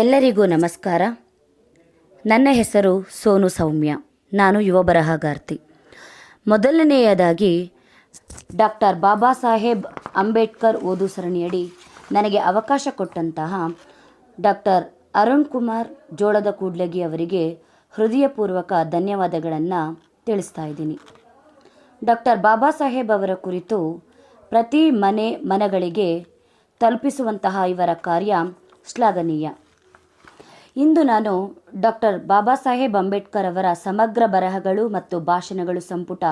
ಎಲ್ಲರಿಗೂ ನಮಸ್ಕಾರ. ನನ್ನ ಹೆಸರು ಸೋನು ಸೌಮ್ಯ. ನಾನು ಯುವ ಬರಹಗಾರ್ತಿ. ಮೊದಲನೆಯದಾಗಿ ಡಾಕ್ಟರ್ ಬಾಬಾ ಸಾಹೇಬ್ ಅಂಬೇಡ್ಕರ್ ಓದು ಸರಣಿಯಡಿ ನನಗೆ ಅವಕಾಶ ಕೊಟ್ಟಂತಹ ಡಾಕ್ಟರ್ ಅರುಣ್ ಕುಮಾರ್ ಜೋಳದ ಕೂಡ್ಲಗಿ ಅವರಿಗೆ ಹೃದಯಪೂರ್ವಕ ಧನ್ಯವಾದಗಳನ್ನು ತಿಳಿಸ್ತಾ ಇದ್ದೀನಿ. ಡಾಕ್ಟರ್ ಬಾಬಾ ಸಾಹೇಬ್ ಅವರ ಕುರಿತು ಪ್ರತಿ ಮನೆ ಮನಗಳಿಗೆ ತಲುಪಿಸುವಂತಹ ಇವರ ಕಾರ್ಯ ಶ್ಲಾಘನೀಯ. ಇಂದು ನಾನು ಡಾಕ್ಟರ್ ಬಾಬಾ ಸಾಹೇಬ್ ಅಂಬೇಡ್ಕರ್ ಅವರ ಸಮಗ್ರ ಬರಹಗಳು ಮತ್ತು ಭಾಷಣಗಳು ಸಂಪುಟ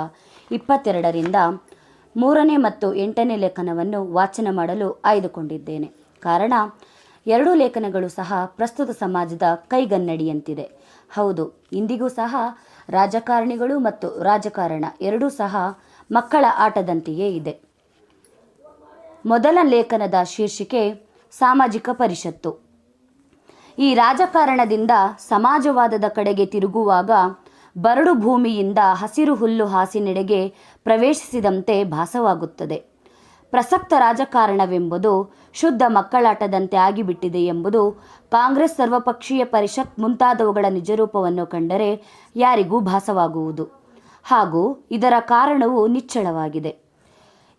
ಇಪ್ಪತ್ತೆರಡರಿಂದ ಮೂರನೇ ಮತ್ತು ಎಂಟನೇ ಲೇಖನವನ್ನು ವಾಚನ ಮಾಡಲು ಆಯ್ದುಕೊಂಡಿದ್ದೇನೆ. ಕಾರಣ, ಎರಡೂ ಲೇಖನಗಳು ಸಹ ಪ್ರಸ್ತುತ ಸಮಾಜದ ಕೈಗನ್ನಡಿಯಂತಿದೆ. ಹೌದು, ಇಂದಿಗೂ ಸಹ ರಾಜಕಾರಣಿಗಳು ಮತ್ತು ರಾಜಕಾರಣ ಎರಡೂ ಸಹ ಮಕ್ಕಳ ಆಟದಂತೆಯೇ ಇದೆ. ಮೊದಲ ಲೇಖನದ ಶೀರ್ಷಿಕೆ ಸಾಮಾಜಿಕ ಪರಿಷತ್ತು. ಈ ರಾಜಕಾರಣದಿಂದ ಸಮಾಜವಾದದ ಕಡೆಗೆ ತಿರುಗುವಾಗ ಬರಡು ಭೂಮಿಯಿಂದ ಹಸಿರು ಹುಲ್ಲು ಹಾಸಿನೆಡೆಗೆ ಪ್ರವೇಶಿಸಿದಂತೆ ಭಾಸವಾಗುತ್ತದೆ. ಪ್ರಸಕ್ತ ರಾಜಕಾರಣವೆಂಬುದು ಶುದ್ಧ ಮಕ್ಕಳಾಟದಂತೆ ಆಗಿಬಿಟ್ಟಿದೆ ಎಂಬುದು ಕಾಂಗ್ರೆಸ್ ಸರ್ವಪಕ್ಷೀಯ ಪರಿಷತ್ ಮುಂತಾದವುಗಳ ನಿಜರೂಪವನ್ನು ಕಂಡರೆ ಯಾರಿಗೂ ಭಾಸವಾಗುವುದು. ಹಾಗೂ ಇದರ ಕಾರಣವು ನಿಚ್ಚಳವಾಗಿದೆ.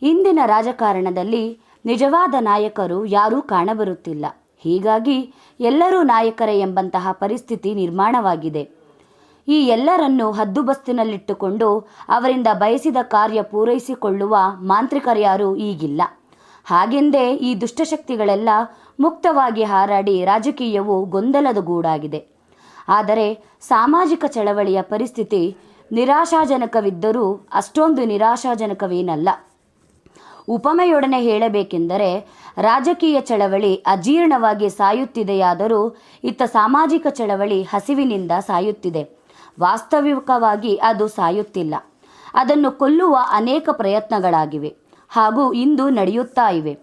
ಇಂದಿನ ರಾಜಕಾರಣದಲ್ಲಿ ನಿಜವಾದ ನಾಯಕರು ಯಾರೂ ಕಾಣಬರುತ್ತಿಲ್ಲ. ಹೀಗಾಗಿ ಎಲ್ಲರೂ ನಾಯಕರೇ ಎಂಬಂತಹ ಪರಿಸ್ಥಿತಿ ನಿರ್ಮಾಣವಾಗಿದೆ. ಈ ಎಲ್ಲರನ್ನು ಹದ್ದುಬಸ್ತಿನಲ್ಲಿಟ್ಟುಕೊಂಡು ಅವರಿಂದ ಬಯಸಿದ ಕಾರ್ಯ ಪೂರೈಸಿಕೊಳ್ಳುವ ಮಾಂತ್ರಿಕರ್ಯಾರು ಈಗಿಲ್ಲ. ಹಾಗೆಂದೇ ಈ ದುಷ್ಟಶಕ್ತಿಗಳೆಲ್ಲ ಮುಕ್ತವಾಗಿ ಹಾರಾಡಿ ರಾಜಕೀಯವು ಗೊಂದಲದ ಗೂಡಾಗಿದೆ. ಆದರೆ ಸಾಮಾಜಿಕ ಚಳವಳಿಯ ಪರಿಸ್ಥಿತಿ ನಿರಾಶಾಜನಕವಿದ್ದರೂ ಅಷ್ಟೊಂದು ನಿರಾಶಾಜನಕವೇನಲ್ಲ. ಉಪಮೆಯೊಡನೆ ಹೇಳಬೇಕೆಂದರೆ, ರಾಜಕೀಯ ಚಳವಳಿ ಅಜೀರ್ಣವಾಗಿ ಸಾಯುತ್ತಿದೆಯಾದರೂ ಇತ್ತ ಸಾಮಾಜಿಕ ಚಳವಳಿ ಹಸಿವಿನಿಂದ ಸಾಯುತ್ತಿದೆ. ವಾಸ್ತವಿಕವಾಗಿ ಅದು ಸಾಯುತ್ತಿಲ್ಲ. ಅದನ್ನು ಕೊಲ್ಲುವ ಅನೇಕ ಪ್ರಯತ್ನಗಳಾಗಿವೆ ಹಾಗೂ ಇಂದು ನಡೆಯುತ್ತಾ ಇವೆ.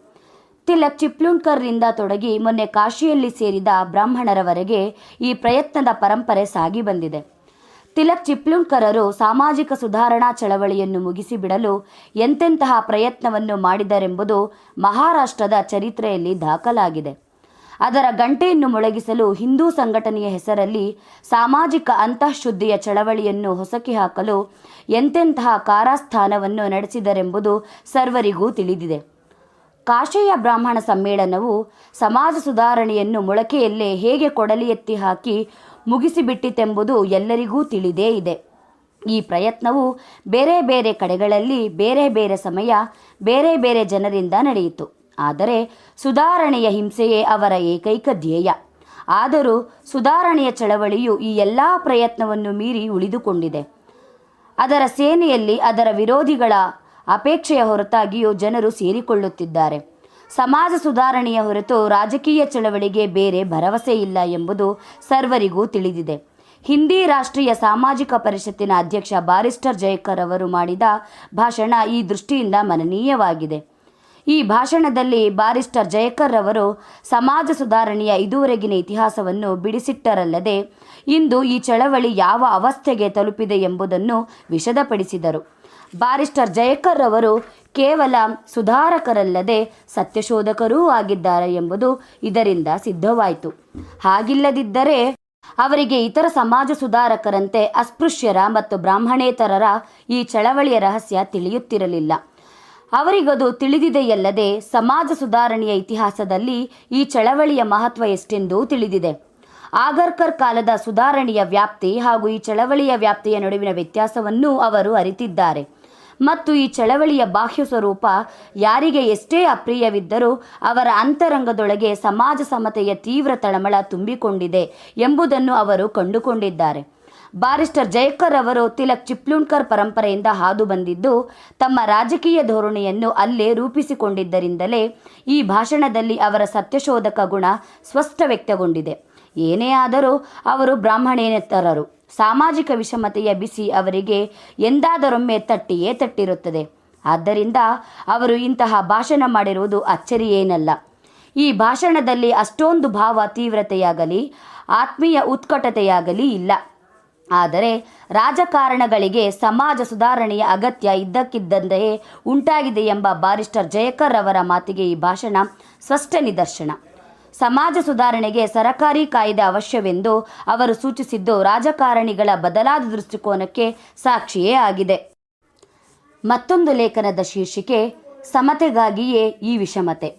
ತಿಲಕ್ ಚಿಪ್ಲುಣ್ಕರ್ರಿಂದ ತೊಡಗಿ ಮೊನ್ನೆ ಕಾಶಿಯಲ್ಲಿ ಸೇರಿದ ಬ್ರಾಹ್ಮಣರವರೆಗೆ ಈ ಪ್ರಯತ್ನದ ಪರಂಪರೆ ಸಾಗಿ ಬಂದಿದೆ. ತಿಲಕ್ ಚಿಪ್ಲುಂಕರರು ಸಾಮಾಜಿಕ ಸುಧಾರಣಾ ಚಳವಳಿಯನ್ನು ಮುಗಿಸಿಬಿಡಲು ಎಂತೆಂತಹ ಪ್ರಯತ್ನವನ್ನು ಮಾಡಿದರೆಂಬುದು ಮಹಾರಾಷ್ಟ್ರದ ಚರಿತ್ರೆಯಲ್ಲಿ ದಾಖಲಾಗಿದೆ. ಅದರ ಗಂಟೆಯನ್ನು ಮೊಳಗಿಸಲು ಹಿಂದೂ ಸಂಘಟನೆಯ ಹೆಸರಲ್ಲಿ ಸಾಮಾಜಿಕ ಅಂತಃಶುದ್ಧಿಯ ಚಳವಳಿಯನ್ನು ಹೊಸಕಿ ಹಾಕಲು ಎಂತೆಂತಹ ಕಾರಾಸ್ಥಾನವನ್ನು ನಡೆಸಿದರೆಂಬುದು ಸರ್ವರಿಗೂ ತಿಳಿದಿದೆ. ಕಾಶಿಯ ಬ್ರಾಹ್ಮಣ ಸಮ್ಮೇಳನವು ಸಮಾಜ ಸುಧಾರಣೆಯನ್ನು ಮೊಳಕೆಯಲ್ಲೇ ಹೇಗೆ ಕೊಡಲಿ ಎತ್ತಿ ಹಾಕಿ ಮುಗಿಸಿಬಿಟ್ಟಿತೆಂಬುದು ಎಲ್ಲರಿಗೂ ತಿಳಿದೇ ಇದೆ. ಈ ಪ್ರಯತ್ನವು ಬೇರೆ ಬೇರೆ ಕಡೆಗಳಲ್ಲಿ ಬೇರೆ ಬೇರೆ ಸಮಯ, ಬೇರೆ ಬೇರೆ ಜನರಿಂದ ನಡೆಯಿತು. ಆದರೆ ಸುಧಾರಣೆಯ ಹಿಂಸೆಯೇ ಅವರ ಏಕೈಕ ಧ್ಯೇಯ. ಆದರೂ ಸುಧಾರಣೆಯ ಚಳವಳಿಯು ಈ ಎಲ್ಲ ಪ್ರಯತ್ನವನ್ನು ಮೀರಿ ಉಳಿದುಕೊಂಡಿದೆ. ಅದರ ಸೇನೆಯಲ್ಲಿ ಅದರ ವಿರೋಧಿಗಳ ಅಪೇಕ್ಷೆಯ ಹೊರತಾಗಿಯೂ ಜನರು ಸೇರಿಕೊಳ್ಳುತ್ತಿದ್ದಾರೆ. ಸಮಾಜ ಸುಧಾರಣೆಯ ಹೊರತು ರಾಜಕೀಯ ಚಳವಳಿಗೆ ಬೇರೆ ಭರವಸೆ ಇಲ್ಲ ಎಂಬುದು ಸರ್ವರಿಗೂ ತಿಳಿದಿದೆ. ಹಿಂದಿ ರಾಷ್ಟ್ರೀಯ ಸಾಮಾಜಿಕ ಪರಿಷತ್ತಿನ ಅಧ್ಯಕ್ಷ ಬಾರಿಸ್ಟರ್ ಜಯಕರ್ ಅವರು ಮಾಡಿದ ಭಾಷಣ ಈ ದೃಷ್ಟಿಯಿಂದ ಮನನೀಯವಾಗಿದೆ. ಈ ಭಾಷಣದಲ್ಲಿ ಬಾರಿಸ್ಟರ್ ಜಯಕರ್ ಅವರು, ಸಮಾಜ ಸುಧಾರಣೆಯ ಇದುವರೆಗಿನ ಇತಿಹಾಸವನ್ನು ಬಿಡಿಸಿಟ್ಟರಲ್ಲದೆ, ಇಂದು ಈ ಚಳವಳಿ ಯಾವ ಅವಸ್ಥೆಗೆ ತಲುಪಿದೆ ಎಂಬುದನ್ನು ವಿಶದಪಡಿಸಿದರು ಬಾರಿಸ್ಟರ್ ಜಯಕರ್ ಅವರು ಕೇವಲ ಸುಧಾರಕರಲ್ಲದೆ ಸತ್ಯಶೋಧಕರೂ ಆಗಿದ್ದಾರೆ ಎಂಬುದು ಇದರಿಂದ ಸಿದ್ಧವಾಯಿತು. ಹಾಗಿಲ್ಲದಿದ್ದರೆ ಅವರಿಗೆ ಇತರ ಸಮಾಜ ಸುಧಾರಕರಂತೆ ಅಸ್ಪೃಶ್ಯರ ಮತ್ತು ಬ್ರಾಹ್ಮಣೇತರರ ಈ ಚಳವಳಿಯ ರಹಸ್ಯ ತಿಳಿಯುತ್ತಿರಲಿಲ್ಲ. ಅವರಿಗದು ತಿಳಿದಿದೆಯಲ್ಲದೆ ಸಮಾಜ ಸುಧಾರಣೆಯ ಇತಿಹಾಸದಲ್ಲಿ ಈ ಚಳವಳಿಯ ಮಹತ್ವ ಎಷ್ಟೆಂದು ತಿಳಿದಿದೆ. ಆಗರ್ಕರ್ ಕಾಲದ ಸುಧಾರಣೆಯ ವ್ಯಾಪ್ತಿ ಹಾಗೂ ಈ ಚಳವಳಿಯ ವ್ಯಾಪ್ತಿಯ ನಡುವಿನ ವ್ಯತ್ಯಾಸವನ್ನೂ ಅವರು ಅರಿತಿದ್ದಾರೆ. ಮತ್ತು ಈ ಚಳವಳಿಯ ಬಾಹ್ಯ ಸ್ವರೂಪ ಯಾರಿಗೆ ಎಷ್ಟೇ ಅಪ್ರಿಯವಿದ್ದರೂ ಅವರ ಅಂತರಂಗದೊಳಗೆ ಸಮಾಜ ಸಮತೆಯ ತೀವ್ರ ತಳಮಳ ತುಂಬಿಕೊಂಡಿದೆ ಎಂಬುದನ್ನು ಅವರು ಕಂಡುಕೊಂಡಿದ್ದಾರೆ. ಬಾರಿಸ್ಟರ್ ಜಯಕರ್ ಅವರು ತಿಲಕ್ ಚಿಪ್ಲುಣ್ಕರ್ ಪರಂಪರೆಯಿಂದ ಹಾದು ಬಂದಿದ್ದು, ತಮ್ಮ ರಾಜಕೀಯ ಧೋರಣೆಯನ್ನು ಅಲ್ಲೇ ರೂಪಿಸಿಕೊಂಡಿದ್ದರಿಂದಲೇ ಈ ಭಾಷಣದಲ್ಲಿ ಅವರ ಸತ್ಯಶೋಧಕ ಗುಣ ಸ್ಪಷ್ಟ ವ್ಯಕ್ತಗೊಂಡಿದೆ ಏನೇ ಆದರೂ ಅವರು ಬ್ರಾಹ್ಮಣೇತರರು. ಸಾಮಾಜಿಕ ವಿಷಮತೆಯ ಬಿಸಿ ಅವರಿಗೆ ಎಂದಾದರೊಮ್ಮೆ ತಟ್ಟಿಯೇ ತಟ್ಟಿರುತ್ತದೆ. ಆದ್ದರಿಂದ ಅವರು ಇಂತಹ ಭಾಷಣ ಮಾಡಿರುವುದು ಅಚ್ಚರಿಯೇನಲ್ಲ. ಈ ಭಾಷಣದಲ್ಲಿ ಅಷ್ಟೊಂದು ಭಾವ ತೀವ್ರತೆಯಾಗಲಿ, ಆತ್ಮೀಯ ಉತ್ಕಟತೆಯಾಗಲಿ ಇಲ್ಲ. ಆದರೆ ರಾಜಕಾರಣಗಳಿಗೆ ಸಮಾಜ ಸುಧಾರಣೆಯ ಅಗತ್ಯ ಇದ್ದಕ್ಕಿದ್ದಂತೆಯೇ ಉಂಟಾಗಿದೆ ಎಂಬ ಬಾರಿಸ್ಟರ್ ಜಯಕರ್ ಅವರ ಮಾತಿಗೆ ಈ ಭಾಷಣ ಸ್ಪಷ್ಟ ನಿದರ್ಶನ. ಸಮಾಜ ಸುಧಾರಣೆಗೆ ಸರಕಾರಿ ಕಾಯ್ದೆ ಅವಶ್ಯವೆಂದು ಅವರು ಸೂಚಿಸಿದ್ದು ರಾಜಕಾರಣಿಗಳ ಬದಲಾದ ದೃಷ್ಟಿಕೋನಕ್ಕೆ ಸಾಕ್ಷಿಯೇ ಆಗಿದೆ. ಮತ್ತೊಂದು ಲೇಖನದ ಶೀರ್ಷಿಕೆ, ಸಮತೆಗಾಗಿಯೇ ಈ ವಿಷಮತೆ.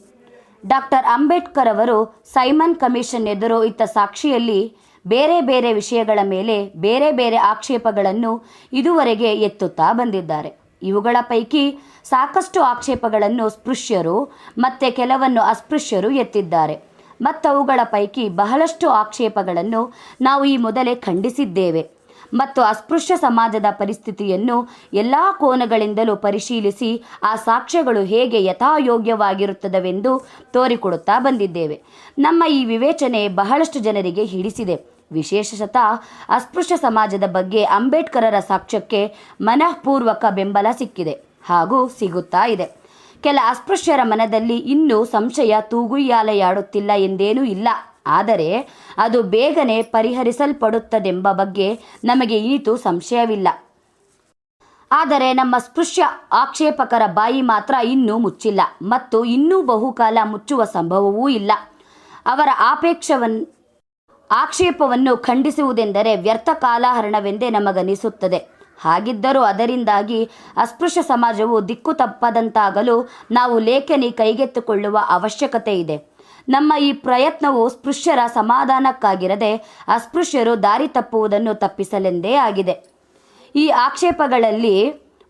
ಡಾಕ್ಟರ್ ಅಂಬೇಡ್ಕರ್ ಅವರು ಸೈಮನ್ ಕಮಿಷನ್ ಎದುರು ಇತ್ತ ಸಾಕ್ಷಿಯಲ್ಲಿ ಬೇರೆ ಬೇರೆ ವಿಷಯಗಳ ಮೇಲೆ ಬೇರೆ ಬೇರೆ ಆಕ್ಷೇಪಗಳನ್ನು ಇದುವರೆಗೆ ಎತ್ತುತ್ತಾ ಬಂದಿದ್ದಾರೆ. ಇವುಗಳ ಪೈಕಿ ಸಾಕಷ್ಟು ಆಕ್ಷೇಪಗಳನ್ನು ಸ್ಪೃಶ್ಯರು ಮತ್ತೆ ಕೆಲವನ್ನು ಅಸ್ಪೃಶ್ಯರು ಎತ್ತಿದ್ದಾರೆ. ಮತ್ತವುಗಳ ಪೈಕಿ ಬಹಳಷ್ಟು ಆಕ್ಷೇಪಗಳನ್ನು ನಾವು ಈ ಮೊದಲೇ ಖಂಡಿಸಿದ್ದೇವೆ. ಮತ್ತು ಅಸ್ಪೃಶ್ಯ ಸಮಾಜದ ಪರಿಸ್ಥಿತಿಯನ್ನು ಎಲ್ಲ ಕೋನಗಳಿಂದಲೂ ಪರಿಶೀಲಿಸಿ ಆ ಸಾಕ್ಷ್ಯಗಳು ಹೇಗೆ ಯಥಾಯೋಗ್ಯವಾಗಿರುತ್ತದವೆಂದು ತೋರಿಕೊಡುತ್ತಾ ಬಂದಿದ್ದೇವೆ. ನಮ್ಮ ಈ ವಿವೇಚನೆ ಬಹಳಷ್ಟು ಜನರಿಗೆ ಹಿಡಿಸಿದೆ. ವಿಶೇಷತಃ ಅಸ್ಪೃಶ್ಯ ಸಮಾಜದ ಬಗ್ಗೆ ಅಂಬೇಡ್ಕರರ ಸಾಕ್ಷ್ಯಕ್ಕೆ ಮನಃಪೂರ್ವಕ ಬೆಂಬಲ ಸಿಕ್ಕಿದೆ ಹಾಗೂ ಸಿಗುತ್ತಾ ಇದೆ. ಕೆಲ ಅಸ್ಪೃಶ್ಯರ ಮನದಲ್ಲಿ ಇನ್ನೂ ಸಂಶಯ ತೂಗುಯ್ಯಾಲೆಯಾಡುತ್ತಿಲ್ಲ ಎಂದೇನೂ ಇಲ್ಲ. ಆದರೆ ಅದು ಬೇಗನೆ ಪರಿಹರಿಸಲ್ಪಡುತ್ತದೆಂಬ ಬಗ್ಗೆ ನಮಗೆ ಇನಿತು ಸಂಶಯವಿಲ್ಲ. ಆದರೆ ನಮ್ಮ ಸ್ಪೃಶ್ಯ ಆಕ್ಷೇಪಕರ ಬಾಯಿ ಮಾತ್ರ ಇನ್ನೂ ಮುಚ್ಚಿಲ್ಲ ಮತ್ತು ಇನ್ನೂ ಬಹುಕಾಲ ಮುಚ್ಚುವ ಸಂಭವವೂ ಇಲ್ಲ. ಅವರ ಆಪೇಕ್ಷವನ್ನು ಆಕ್ಷೇಪವನ್ನು ಖಂಡಿಸುವುದೆಂದರೆ ವ್ಯರ್ಥ ಕಾಲಹರಣವೆಂದೇ ನಮಗನಿಸುತ್ತದೆ. ಹಾಗಿದ್ದರೂ ಅದರಿಂದಾಗಿ ಅಸ್ಪೃಶ್ಯ ಸಮಾಜವು ದಿಕ್ಕು ತಪ್ಪದಂತಾಗಲು ನಾವು ಲೇಖನಿ ಕೈಗೆತ್ತಿಕೊಳ್ಳುವ ಅವಶ್ಯಕತೆ ಇದೆ. ನಮ್ಮ ಈ ಪ್ರಯತ್ನವು ಸ್ಪೃಶ್ಯರ ಸಮಾಧಾನಕ್ಕಾಗಿರದೆ ಅಸ್ಪೃಶ್ಯರು ದಾರಿ ತಪ್ಪುವುದನ್ನು ತಪ್ಪಿಸಲೆಂದೇ ಆಗಿದೆ. ಈ ಆಕ್ಷೇಪಗಳಲ್ಲಿ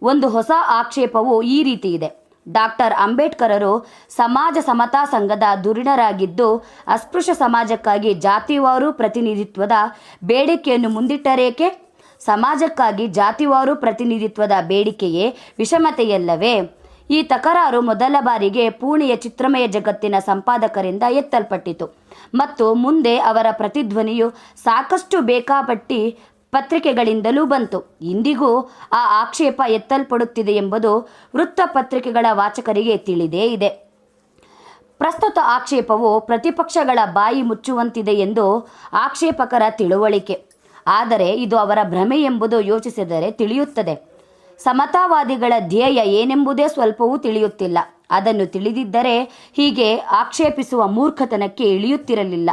ಒಂದು ಹೊಸ ಆಕ್ಷೇಪವು ಈ ರೀತಿ ಇದೆ. ಡಾಕ್ಟರ್ ಅಂಬೇಡ್ಕರರು ಸಮಾಜ ಸಮತಾ ಸಂಘದ ಧುರೀಣರಾಗಿದ್ದು, ಅಸ್ಪೃಶ್ಯ ಸಮಾಜಕ್ಕಾಗಿ ಜಾತಿವಾರು ಪ್ರತಿನಿಧಿತ್ವದ ಬೇಡಿಕೆಯನ್ನು ಮುಂದಿಟ್ಟರೇಕೆ? ಸಮಾಜಕ್ಕಾಗಿ ಜಾತಿವಾರು ಪ್ರತಿನಿಧಿತ್ವದ ಬೇಡಿಕೆಯೇ ವಿಷಮತೆಯಲ್ಲವೇ? ಈ ತಕರಾರು ಮೊದಲ ಬಾರಿಗೆ ಪೂಣೆಯ ಚಿತ್ರಮಯ ಜಗತ್ತಿನ ಸಂಪಾದಕರಿಂದ ಎತ್ತಲ್ಪಟ್ಟಿತು. ಮತ್ತು ಮುಂದೆ ಅವರ ಪ್ರತಿಧ್ವನಿಯು ಸಾಕಷ್ಟು ಬೇಕಾಪಟ್ಟಿ ಪತ್ರಿಕೆಗಳಿಂದಲೂ ಬಂತು. ಇಂದಿಗೂ ಆ ಆಕ್ಷೇಪ ಎತ್ತಲ್ಪಡುತ್ತಿದೆ ಎಂಬುದು ವೃತ್ತಪತ್ರಿಕೆಗಳ ವಾಚಕರಿಗೆ ತಿಳಿದೇ ಇದೆ. ಪ್ರಸ್ತುತ ಆಕ್ಷೇಪವು ಪ್ರತಿಪಕ್ಷಗಳ ಬಾಯಿ ಮುಚ್ಚುವಂತಿದೆ ಎಂದು ಆಕ್ಷೇಪಕರ ತಿಳುವಳಿಕೆ. ಆದರೆ ಇದು ಅವರ ಭ್ರಮೆ ಎಂಬುದು ಯೋಚಿಸಿದರೆ ತಿಳಿಯುತ್ತದೆ. ಸಮತಾವಾದಿಗಳ ಧ್ಯೇಯ ಏನೆಂಬುದೇ ಸ್ವಲ್ಪವೂ ತಿಳಿಯುತ್ತಿಲ್ಲ. ಅದನ್ನು ತಿಳಿದಿದ್ದರೆ ಹೀಗೆ ಆಕ್ಷೇಪಿಸುವ ಮೂರ್ಖತನಕ್ಕೆ ಇಳಿಯುತ್ತಿರಲಿಲ್ಲ.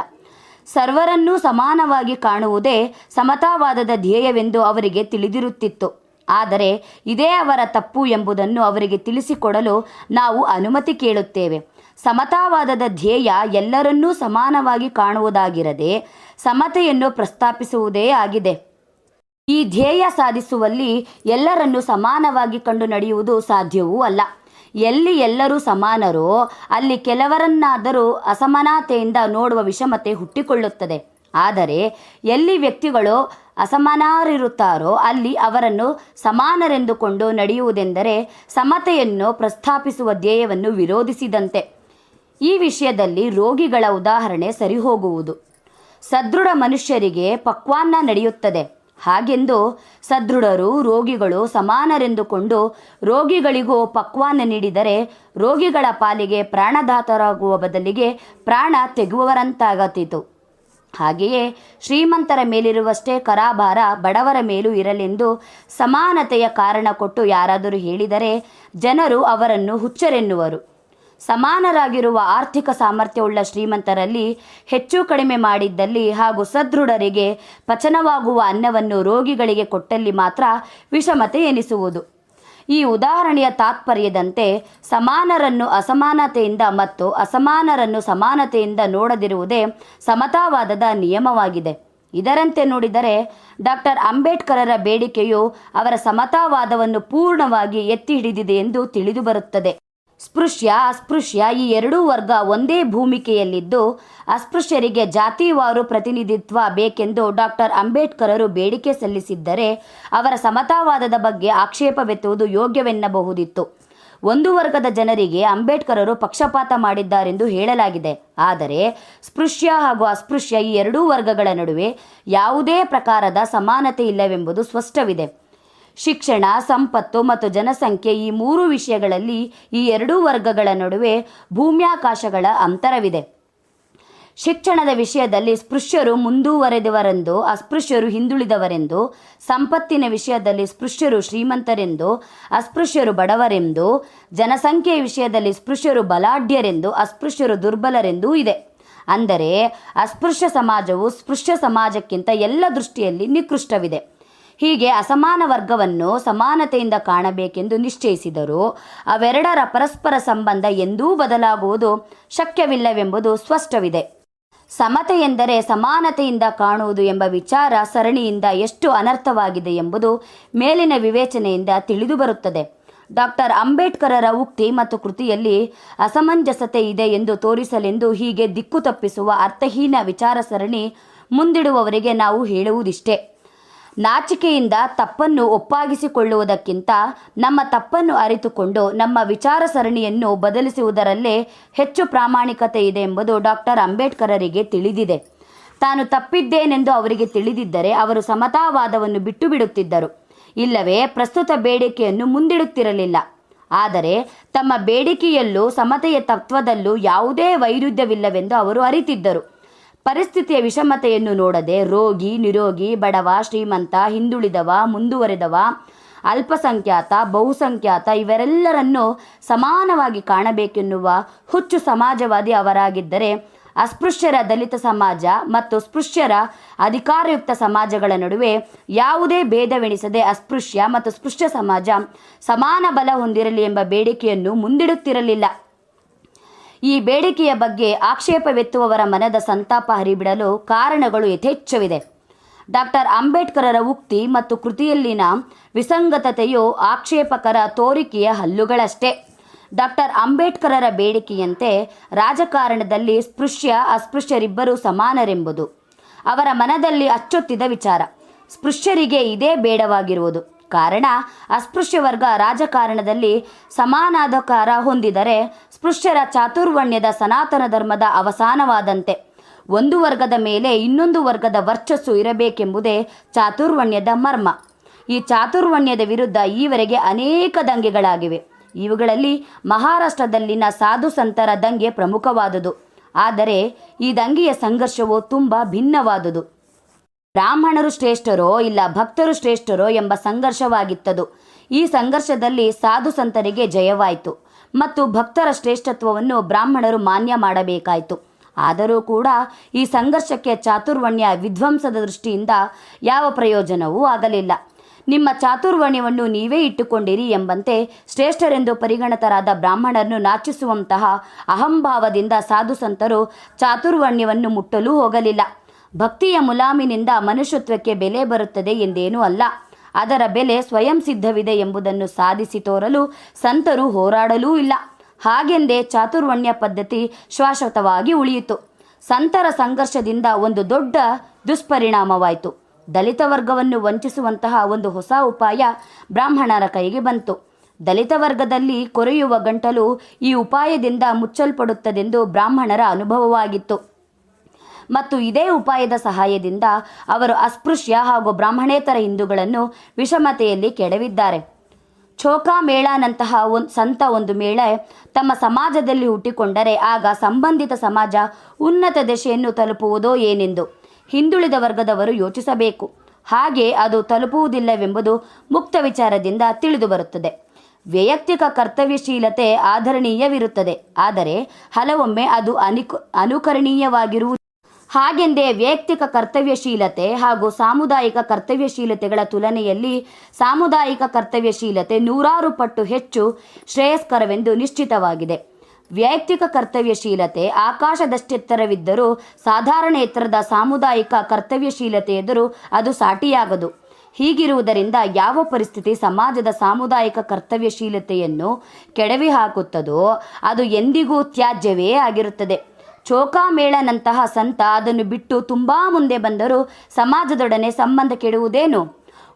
ಸರ್ವರನ್ನೂ ಸಮಾನವಾಗಿ ಕಾಣುವುದೇ ಸಮತಾವಾದದ ಧ್ಯೇಯವೆಂದು ಅವರಿಗೆ ತಿಳಿದಿರುತ್ತಿತ್ತು. ಆದರೆ ಇದೇ ಅವರ ತಪ್ಪು ಎಂಬುದನ್ನು ಅವರಿಗೆ ತಿಳಿಸಿಕೊಡಲು ನಾವು ಅನುಮತಿ ಕೇಳುತ್ತೇವೆ. ಸಮತಾವಾದದ ಧ್ಯೇಯ ಎಲ್ಲರನ್ನೂ ಸಮಾನವಾಗಿ ಕಾಣುವುದಾಗಿರದೆ ಸಮತೆಯನ್ನು ಪ್ರಸ್ತಾಪಿಸುವುದೇ ಆಗಿದೆ. ಈ ಧ್ಯೇಯ ಸಾಧಿಸುವಲ್ಲಿ ಎಲ್ಲರನ್ನೂ ಸಮಾನವಾಗಿ ಕಂಡು ನಡೆಯುವುದು ಸಾಧ್ಯವೂ ಅಲ್ಲ. ಎಲ್ಲಿ ಎಲ್ಲರೂ ಸಮಾನರೋ, ಅಲ್ಲಿ ಕೆಲವರನ್ನಾದರೂ ಅಸಮಾನತೆಯಿಂದ ನೋಡುವ ವಿಷಮತೆ ಹುಟ್ಟಿಕೊಳ್ಳುತ್ತದೆ. ಆದರೆ ಎಲ್ಲಿ ವ್ಯಕ್ತಿಗಳು ಅಸಮಾನರಿರುತ್ತಾರೋ, ಅಲ್ಲಿ ಅವರನ್ನು ಸಮಾನರೆಂದುಕೊಂಡು ನಡೆಯುವುದೆಂದರೆ ಸಮತೆಯನ್ನು ಪ್ರಸ್ತಾಪಿಸುವ ಧ್ಯೇಯವನ್ನು ವಿರೋಧಿಸಿದಂತೆ. ಈ ವಿಷಯದಲ್ಲಿ ರೋಗಿಗಳ ಉದಾಹರಣೆ ಸರಿಹೋಗುವುದು. ಸದೃಢ ಮನುಷ್ಯರಿಗೆ ಪಕ್ವಾನ್ನ ನಡೆಯುತ್ತದೆ. ಹಾಗೆಂದು ಸದೃಢರು ರೋಗಿಗಳು ಸಮಾನರೆಂದುಕೊಂಡು ರೋಗಿಗಳಿಗೂ ಪಕ್ವಾನ್ನ ನೀಡಿದರೆ ರೋಗಿಗಳ ಪಾಲಿಗೆ ಪ್ರಾಣದಾತರಾಗುವ ಬದಲಿಗೆ ಪ್ರಾಣ ತೆಗುವವರಂತಾಗತ್ತಿತು ಹಾಗೆಯೇ ಶ್ರೀಮಂತರ ಮೇಲಿರುವಷ್ಟೇ ಕರಾಭಾರ ಬಡವರ ಮೇಲೂ ಇರಲೆಂದು ಸಮಾನತೆಯ ಕಾರಣ ಕೊಟ್ಟು ಯಾರಾದರೂ ಹೇಳಿದರೆ ಜನರು ಅವರನ್ನು ಹುಚ್ಚರೆನ್ನುವರು. ಸಮಾನರಾಗಿರುವ ಆರ್ಥಿಕ ಸಾಮರ್ಥ್ಯವುಳ್ಳ ಶ್ರೀಮಂತರಲ್ಲಿ ಹೆಚ್ಚು ಕಡಿಮೆ ಮಾಡಿದ್ದಲ್ಲಿ ಹಾಗೂ ಸದೃಢರಿಗೆ ಪಚನವಾಗುವ ಅನ್ನವನ್ನು ರೋಗಿಗಳಿಗೆ ಕೊಟ್ಟಲ್ಲಿ ಮಾತ್ರ ವಿಷಮತೆ ಎನಿಸುವುದು. ಈ ಉದಾಹರಣೆಯ ತಾತ್ಪರ್ಯದಂತೆ ಸಮಾನರನ್ನು ಅಸಮಾನತೆಯಿಂದ ಮತ್ತು ಅಸಮಾನರನ್ನು ಸಮಾನತೆಯಿಂದ ನೋಡದಿರುವುದೇ ಸಮತಾವಾದದ ನಿಯಮವಾಗಿದೆ. ಇದರಂತೆ ನೋಡಿದರೆ ಡಾಕ್ಟರ್ ಅಂಬೇಡ್ಕರರ ಬೇಡಿಕೆಯು ಅವರ ಸಮತಾವಾದವನ್ನು ಪೂರ್ಣವಾಗಿ ಎತ್ತಿ ಹಿಡಿದಿದೆ ಎಂದು ತಿಳಿದು ಬರುತ್ತದೆ. ಸ್ಪೃಶ್ಯ ಅಸ್ಪೃಶ್ಯ ಈ ಎರಡೂ ವರ್ಗ ಒಂದೇ ಭೂಮಿಕೆಯಲ್ಲಿದ್ದು ಅಸ್ಪೃಶ್ಯರಿಗೆ ಜಾತಿವಾರು ಪ್ರತಿನಿಧಿತ್ವ ಬೇಕೆಂದು ಡಾಕ್ಟರ್ ಅಂಬೇಡ್ಕರರು ಬೇಡಿಕೆ ಸಲ್ಲಿಸಿದ್ದರೆ ಅವರ ಸಮತಾವಾದದ ಬಗ್ಗೆ ಆಕ್ಷೇಪವೆತ್ತುವುದು ಯೋಗ್ಯವೆನ್ನಬಹುದಿತ್ತು. ಒಂದು ವರ್ಗದ ಜನರಿಗೆ ಅಂಬೇಡ್ಕರರು ಪಕ್ಷಪಾತ ಮಾಡಿದ್ದಾರೆಂದು ಹೇಳಲಾಗಿದೆ. ಆದರೆ ಸ್ಪೃಶ್ಯ ಹಾಗೂ ಅಸ್ಪೃಶ್ಯ ಈ ಎರಡೂ ವರ್ಗಗಳ ನಡುವೆ ಯಾವುದೇ ಪ್ರಕಾರದ ಸಮಾನತೆ ಇಲ್ಲವೆಂಬುದು ಸ್ಪಷ್ಟವಿದೆ. ಶಿಕ್ಷಣ, ಸಂಪತ್ತು ಮತ್ತು ಜನಸಂಖ್ಯೆ ಈ ಮೂರು ವಿಷಯಗಳಲ್ಲಿ ಈ ಎರಡೂ ವರ್ಗಗಳ ನಡುವೆ ಭೂಮ್ಯಾಕಾಶಗಳ ಅಂತರವಿದೆ. ಶಿಕ್ಷಣದ ವಿಷಯದಲ್ಲಿ ಸ್ಪೃಶ್ಯರು ಮುಂದುವರೆದವರೆಂದು, ಅಸ್ಪೃಶ್ಯರು ಹಿಂದುಳಿದವರೆಂದು, ಸಂಪತ್ತಿನ ವಿಷಯದಲ್ಲಿ ಸ್ಪೃಶ್ಯರು ಶ್ರೀಮಂತರೆಂದು, ಅಸ್ಪೃಶ್ಯರು ಬಡವರೆಂದು ಜನಸಂಖ್ಯೆಯ ವಿಷಯದಲ್ಲಿ ಸ್ಪೃಶ್ಯರು ಬಲಾಢ್ಯರೆಂದು, ಅಸ್ಪೃಶ್ಯರು ದುರ್ಬಲರೆಂದೂ ಇದೆ. ಅಂದರೆ, ಅಸ್ಪೃಶ್ಯ ಸಮಾಜವು ಸ್ಪೃಶ್ಯ ಸಮಾಜಕ್ಕಿಂತ ಎಲ್ಲ ದೃಷ್ಟಿಯಲ್ಲಿ ನಿಕೃಷ್ಟವಿದೆ. ಹೀಗೆ ಅಸಮಾನ ವರ್ಗವನ್ನು ಸಮಾನತೆಯಿಂದ ಕಾಣಬೇಕೆಂದು ನಿಶ್ಚಯಿಸಿದರು. ಅವೆರಡರ ಪರಸ್ಪರ ಸಂಬಂಧ ಎಂದೂ ಬದಲಾಗುವುದು, ಶಕ್ಯವಿಲ್ಲವೆಂಬುದು ಸ್ಪಷ್ಟವಿದೆ. ಸಮತೆ ಎಂದರೆ ಸಮಾನತೆಯಿಂದ ಕಾಣುವುದು ಎಂಬ ವಿಚಾರ ಸರಣಿಯಿಂದ ಎಷ್ಟು ಅನರ್ಥವಾಗಿದೆ ಎಂಬುದು ಮೇಲಿನ ವಿವೇಚನೆಯಿಂದ ತಿಳಿದು ಬರುತ್ತದೆ. ಡಾಕ್ಟರ್ ಅಂಬೇಡ್ಕರರ ಉಕ್ತಿ ಮತ್ತು ಕೃತಿಯಲ್ಲಿ ಅಸಮಂಜಸತೆ ಇದೆ ಎಂದು ತೋರಿಸಲೆಂದು ಹೀಗೆ ದಿಕ್ಕು ತಪ್ಪಿಸುವ ಅರ್ಥಹೀನ ವಿಚಾರ ಸರಣಿ ಮುಂದಿಡುವವರಿಗೆ ನಾವು ಹೇಳುವುದಿಷ್ಟೇ. ನಾಚಿಕೆಯಿಂದ ತಪ್ಪನ್ನು ಒಪ್ಪಾಗಿಸಿಕೊಳ್ಳುವುದಕ್ಕಿಂತ ನಮ್ಮ ತಪ್ಪನ್ನು ಅರಿತುಕೊಂಡು ನಮ್ಮ ವಿಚಾರ ಸರಣಿಯನ್ನು ಬದಲಿಸುವುದರಲ್ಲೇ ಹೆಚ್ಚು ಪ್ರಾಮಾಣಿಕತೆ ಇದೆ ಎಂಬುದು ಡಾಕ್ಟರ್ ಅಂಬೇಡ್ಕರರಿಗೆ ತಿಳಿದಿದೆ. ತಾನು ತಪ್ಪಿದ್ದೇನೆಂದು ಅವರಿಗೆ ತಿಳಿದಿದ್ದರೆ ಅವರು ಸಮತಾವಾದವನ್ನು ಬಿಟ್ಟು ಬಿಡುತ್ತಿದ್ದರು ಇಲ್ಲವೇ, ಪ್ರಸ್ತುತ ಬೇಡಿಕೆಯನ್ನು ಮುಂದಿಡುತ್ತಿರಲಿಲ್ಲ. ಆದರೆ, ತಮ್ಮ ಬೇಡಿಕೆಯಲ್ಲೂ ಸಮತೆಯ ತತ್ವದಲ್ಲೂ ಯಾವುದೇ ವೈರುಧ್ಯವಿಲ್ಲವೆಂದು ಅವರು ಅರಿತಿದ್ದರು. ಪರಿಸ್ಥಿತಿಯ ವಿಷಮತೆಯನ್ನು ನೋಡದೆ ರೋಗಿ, ನಿರೋಗಿ, ಬಡವ, ಶ್ರೀಮಂತ, ಹಿಂದುಳಿದವ, ಮುಂದುವರೆದವ, ಅಲ್ಪಸಂಖ್ಯಾತ, ಬಹುಸಂಖ್ಯಾತ ಇವರೆಲ್ಲರನ್ನು ಸಮಾನವಾಗಿ ಕಾಣಬೇಕೆನ್ನುವ ಹುಚ್ಚು ಸಮಾಜವಾದಿ ಅವರಾಗಿದ್ದರೆ ಅಸ್ಪೃಶ್ಯರ ದಲಿತ ಸಮಾಜ ಮತ್ತು ಸ್ಪೃಶ್ಯರ ಅಧಿಕಾರಯುಕ್ತ ಸಮಾಜಗಳ ನಡುವೆ ಯಾವುದೇ ಭೇದವೆಣಿಸದೆ ಅಸ್ಪೃಶ್ಯ ಮತ್ತು ಸ್ಪೃಶ್ಯ ಸಮಾಜ ಸಮಾನ ಬಲ ಹೊಂದಿರಲಿ ಎಂಬ ಬೇಡಿಕೆಯನ್ನು ಮುಂದಿಡುತ್ತಿರಲಿಲ್ಲ. ಈ ಬೇಡಿಕೆಯ ಬಗ್ಗೆ ಆಕ್ಷೇಪವೆತ್ತುವವರ ಮನದ ಸಂತಾಪ ಹರಿಬಿಡಲು ಕಾರಣಗಳು ಯಥೇಚ್ಛವಿದೆ. ಡಾಕ್ಟರ್ ಅಂಬೇಡ್ಕರರ ಉಕ್ತಿ ಮತ್ತು ಕೃತಿಯಲ್ಲಿನ ವಿಸಂಗತತೆಯು ಆಕ್ಷೇಪಕರ ತೋರಿಕೆಯ ಹಲ್ಲುಗಳಷ್ಟೇ. ಡಾಕ್ಟರ್ ಅಂಬೇಡ್ಕರರ ಬೇಡಿಕೆಯಂತೆ ರಾಜಕಾರಣದಲ್ಲಿ ಸ್ಪೃಶ್ಯ ಅಸ್ಪೃಶ್ಯರಿಬ್ಬರೂ ಸಮಾನರೆಂಬುದು. ಅವರ ಮನದಲ್ಲಿ ಅಚ್ಚೊತ್ತಿದ ವಿಚಾರ. ಸ್ಪೃಶ್ಯರಿಗೆ ಇದೇ ಬೇಡವಾಗಿರುವುದು. ಕಾರಣ, ಅಸ್ಪೃಶ್ಯ ವರ್ಗ ರಾಜಕಾರಣದಲ್ಲಿ ಸಮಾನಾಧಿಕಾರ ಹೊಂದಿದರೆ ಸ್ಪೃಶ್ಯರ ಚಾತುರ್ವಣ್ಯದ ಸನಾತನ ಧರ್ಮದ ಅವಸಾನವಾದಂತೆ. ಒಂದು ವರ್ಗದ ಮೇಲೆ ಇನ್ನೊಂದು ವರ್ಗದ ವರ್ಚಸ್ಸು ಇರಬೇಕೆಂಬುದೇ ಚಾತುರ್ವಣ್ಯದ ಮರ್ಮ. ಈ ಚಾತುರ್ವಣ್ಯದ ವಿರುದ್ಧ ಈವರೆಗೆ ಅನೇಕ ದಂಗೆಗಳಾಗಿವೆ. ಇವುಗಳಲ್ಲಿ ಮಹಾರಾಷ್ಟ್ರದಲ್ಲಿನ ಸಾಧು ಸಂತರ ದಂಗೆ ಪ್ರಮುಖವಾದುದು. ಆದರೆ ಈ ದಂಗೆಯ ಸಂಘರ್ಷವು ತುಂಬ ಭಿನ್ನವಾದುದು. ಬ್ರಾಹ್ಮಣರು ಶ್ರೇಷ್ಠರೋ ಇಲ್ಲ ಭಕ್ತರು ಶ್ರೇಷ್ಠರೋ ಎಂಬ ಸಂಘರ್ಷವಾಗಿತ್ತದು. ಈ ಸಂಘರ್ಷದಲ್ಲಿ ಸಾಧು ಸಂತರಿಗೆ ಜಯವಾಯಿತು. ಮತ್ತು ಭಕ್ತರ ಶ್ರೇಷ್ಠತ್ವವನ್ನು ಬ್ರಾಹ್ಮಣರು ಮಾನ್ಯ ಮಾಡಬೇಕಾಯಿತು. ಆದರೂ ಕೂಡ ಈ ಸಂಘರ್ಷಕ್ಕೆ ಚಾತುರ್ವಣ್ಯ ವಿಧ್ವಂಸದ ದೃಷ್ಟಿಯಿಂದ ಯಾವ ಪ್ರಯೋಜನವೂ ಆಗಲಿಲ್ಲ. ನಿಮ್ಮ ಚಾತುರ್ವಣ್ಯವನ್ನು ನೀವೇ ಇಟ್ಟುಕೊಂಡಿರಿ ಎಂಬಂತೆ ಶ್ರೇಷ್ಠರೆಂದು ಪರಿಗಣಿತರಾದ ಬ್ರಾಹ್ಮಣರನ್ನು ನಾಚಿಸುವಂತಹ ಅಹಂಭಾವದಿಂದ ಸಾಧು ಸಂತರು ಚಾತುರ್ವಣ್ಯವನ್ನು ಮುಟ್ಟಲೂ ಹೋಗಲಿಲ್ಲ. ಭಕ್ತಿಯ ಮುಲಾಮಿನಿಂದ ಮನುಷ್ಯತ್ವಕ್ಕೆ ಬೆಲೆ ಬರುತ್ತದೆ ಎಂದೇನೂ ಅಲ್ಲ. ಅದರ ಬೆಲೆ ಸ್ವಯಂ ಸಿದ್ಧವಿದೆ ಎಂಬುದನ್ನು ಸಾಧಿಸಿ ತೋರಲು ಸಂತರು ಹೋರಾಡಲೂ ಇಲ್ಲ. ಹಾಗೆಂದೇ ಚಾತುರ್ವಣ್ಯ ಪದ್ಧತಿ ಶಾಶ್ವತವಾಗಿ ಉಳಿಯಿತು. ಸಂತರ ಸಂಘರ್ಷದಿಂದ ಒಂದು ದೊಡ್ಡ ದುಷ್ಪರಿಣಾಮವಾಯಿತು. ದಲಿತ ವರ್ಗವನ್ನು ವಂಚಿಸುವಂತಹ ಒಂದು ಹೊಸ ಉಪಾಯ ಬ್ರಾಹ್ಮಣರ ಕೈಗೆ ಬಂತು. ದಲಿತ ವರ್ಗದಲ್ಲಿ ಕೊರೆಯುವ ಗಂಟಲು ಈ ಉಪಾಯದಿಂದ ಮುಚ್ಚಲ್ಪಡುತ್ತದೆಂದು ಬ್ರಾಹ್ಮಣರ ಅನುಭವವಾಗಿತ್ತು. ಮತ್ತು ಇದೇ ಉಪಾಯದ ಸಹಾಯದಿಂದ ಅವರು ಅಸ್ಪೃಶ್ಯ ಹಾಗೂ ಬ್ರಾಹ್ಮಣೇತರ ಹಿಂದೂಗಳನ್ನು ವಿಷಮತೆಯಲ್ಲಿ ಕೆಡವಿದ್ದಾರೆ. ಚೋಕಾ ಮೇಳನಂತಹ ಒಂದು ಸಂತ ಒಂದು ಮೇಳ ತಮ್ಮ ಸಮಾಜದಲ್ಲಿ ಹುಟ್ಟಿಕೊಂಡರೆ ಆಗ ಸಂಬಂಧಿತ ಸಮಾಜ ಉನ್ನತ ದಶೆಯನ್ನು ತಲುಪುವುದೋ ಏನೆಂದು ಹಿಂದುಳಿದ ವರ್ಗದವರು ಯೋಚಿಸಬೇಕು. ಹಾಗೆ ಅದು ತಲುಪುವುದಿಲ್ಲವೆಂಬುದು ಮುಕ್ತ ವಿಚಾರದಿಂದ ತಿಳಿದು ಬರುತ್ತದೆ. ವೈಯಕ್ತಿಕ ಕರ್ತವ್ಯಶೀಲತೆ ಆಧರಣೀಯವಿರುತ್ತದೆ. ಆದರೆ ಹಲವೊಮ್ಮೆ ಅದು ಅನಿಕು ಅನುಕರಣೀಯವಾಗಿರುವುದು ಹಾಗೆಂದೇ ವೈಯಕ್ತಿಕ ಕರ್ತವ್ಯಶೀಲತೆ ಹಾಗೂ ಸಾಮುದಾಯಿಕ ಕರ್ತವ್ಯಶೀಲತೆಗಳ ತುಲನೆಯಲ್ಲಿ ಸಾಮುದಾಯಿಕ ಕರ್ತವ್ಯಶೀಲತೆ ನೂರಾರು ಪಟ್ಟು ಹೆಚ್ಚು ಶ್ರೇಯಸ್ಕರವೆಂದು ನಿಶ್ಚಿತವಾಗಿದೆ. ವೈಯಕ್ತಿಕ ಕರ್ತವ್ಯಶೀಲತೆ ಆಕಾಶದಷ್ಟೆತ್ತರವಿದ್ದರೂ ಸಾಧಾರಣ ಎತ್ತರದ ಸಾಮುದಾಯಿಕ ಕರ್ತವ್ಯಶೀಲತೆ ಎದುರು ಅದು ಸಾಟಿಯಾಗದು. ಹೀಗಿರುವುದರಿಂದ ಯಾವ ಪರಿಸ್ಥಿತಿ ಸಮಾಜದ ಸಾಮುದಾಯಿಕ ಕರ್ತವ್ಯಶೀಲತೆಯನ್ನು ಕೆಡವಿ ಹಾಕುತ್ತದೋ ಅದು ಎಂದಿಗೂ ತ್ಯಾಜ್ಯವೇ ಆಗಿರುತ್ತದೆ. ಚೋಕಾಮೇಳನಂತಹ ಸಂತ ಅದನ್ನು ಬಿಟ್ಟು ತುಂಬ ಮುಂದೆ ಬಂದರೂ ಸಮಾಜದೊಡನೆ ಸಂಬಂಧ ಕೆಡುವುದೇನು?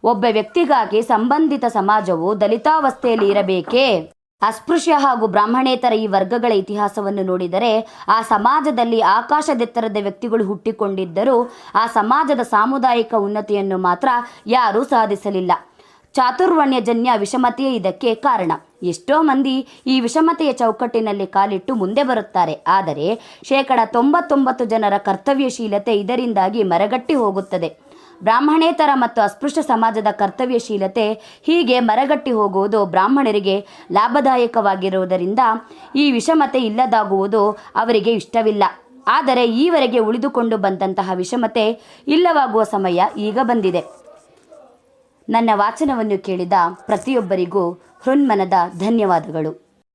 ಒಬ್ಬ ವ್ಯಕ್ತಿಗಾಗಿ ಸಂಬಂಧಿತ ಸಮಾಜವು ದಲಿತಾವಸ್ಥೆಯಲ್ಲಿ ಇರಬೇಕೇ? ಅಸ್ಪೃಶ್ಯ ಹಾಗೂ ಬ್ರಾಹ್ಮಣೇತರ ಈ ವರ್ಗಗಳ ಇತಿಹಾಸವನ್ನು ನೋಡಿದರೆ ಆ ಸಮಾಜದಲ್ಲಿ ಆಕಾಶದೆತ್ತರದ ವ್ಯಕ್ತಿಗಳು ಹುಟ್ಟಿಕೊಂಡಿದ್ದರೂ ಆ ಸಮಾಜದ ಸಾಮುದಾಯಿಕ ಉನ್ನತಿಯನ್ನು ಮಾತ್ರ ಯಾರೂ ಸಾಧಿಸಲಿಲ್ಲ. ಚಾತುರ್ವಣ್ಯಜನ್ಯ ವಿಷಮತೆಯೇ ಇದಕ್ಕೆ ಕಾರಣ. ಎಷ್ಟೋ ಮಂದಿ ಈ ವಿಷಮತೆಯ ಚೌಕಟ್ಟಿನಲ್ಲಿ ಕಾಲಿಟ್ಟು ಮುಂದೆ ಬರುತ್ತಾರೆ. ಆದರೆ ಶೇಕಡ ತೊಂಬತ್ತೊಂಬತ್ತು ಜನರ ಕರ್ತವ್ಯಶೀಲತೆ ಇದರಿಂದಾಗಿ ಮರಗಟ್ಟಿ ಹೋಗುತ್ತದೆ. ಬ್ರಾಹ್ಮಣೇತರ ಮತ್ತು ಅಸ್ಪೃಶ್ಯ ಸಮಾಜದ ಕರ್ತವ್ಯಶೀಲತೆ ಹೀಗೆ ಮರಗಟ್ಟಿ ಹೋಗುವುದು ಬ್ರಾಹ್ಮಣರಿಗೆ ಲಾಭದಾಯಕವಾಗಿರುವುದರಿಂದ ಈ ವಿಷಮತೆ ಇಲ್ಲದಾಗುವುದು ಅವರಿಗೆ ಇಷ್ಟವಿಲ್ಲ. ಆದರೆ ಈವರೆಗೆ ಉಳಿದುಕೊಂಡು ಬಂದಂತಹ ವಿಷಮತೆ ಇಲ್ಲವಾಗುವ ಸಮಯ ಈಗ ಬಂದಿದೆ. ನನ್ನ ವಾಚನವನ್ನು ಕೇಳಿದ ಪ್ರತಿಯೊಬ್ಬರಿಗೂ ಹೃನ್ಮನದ ಧನ್ಯವಾದಗಳು.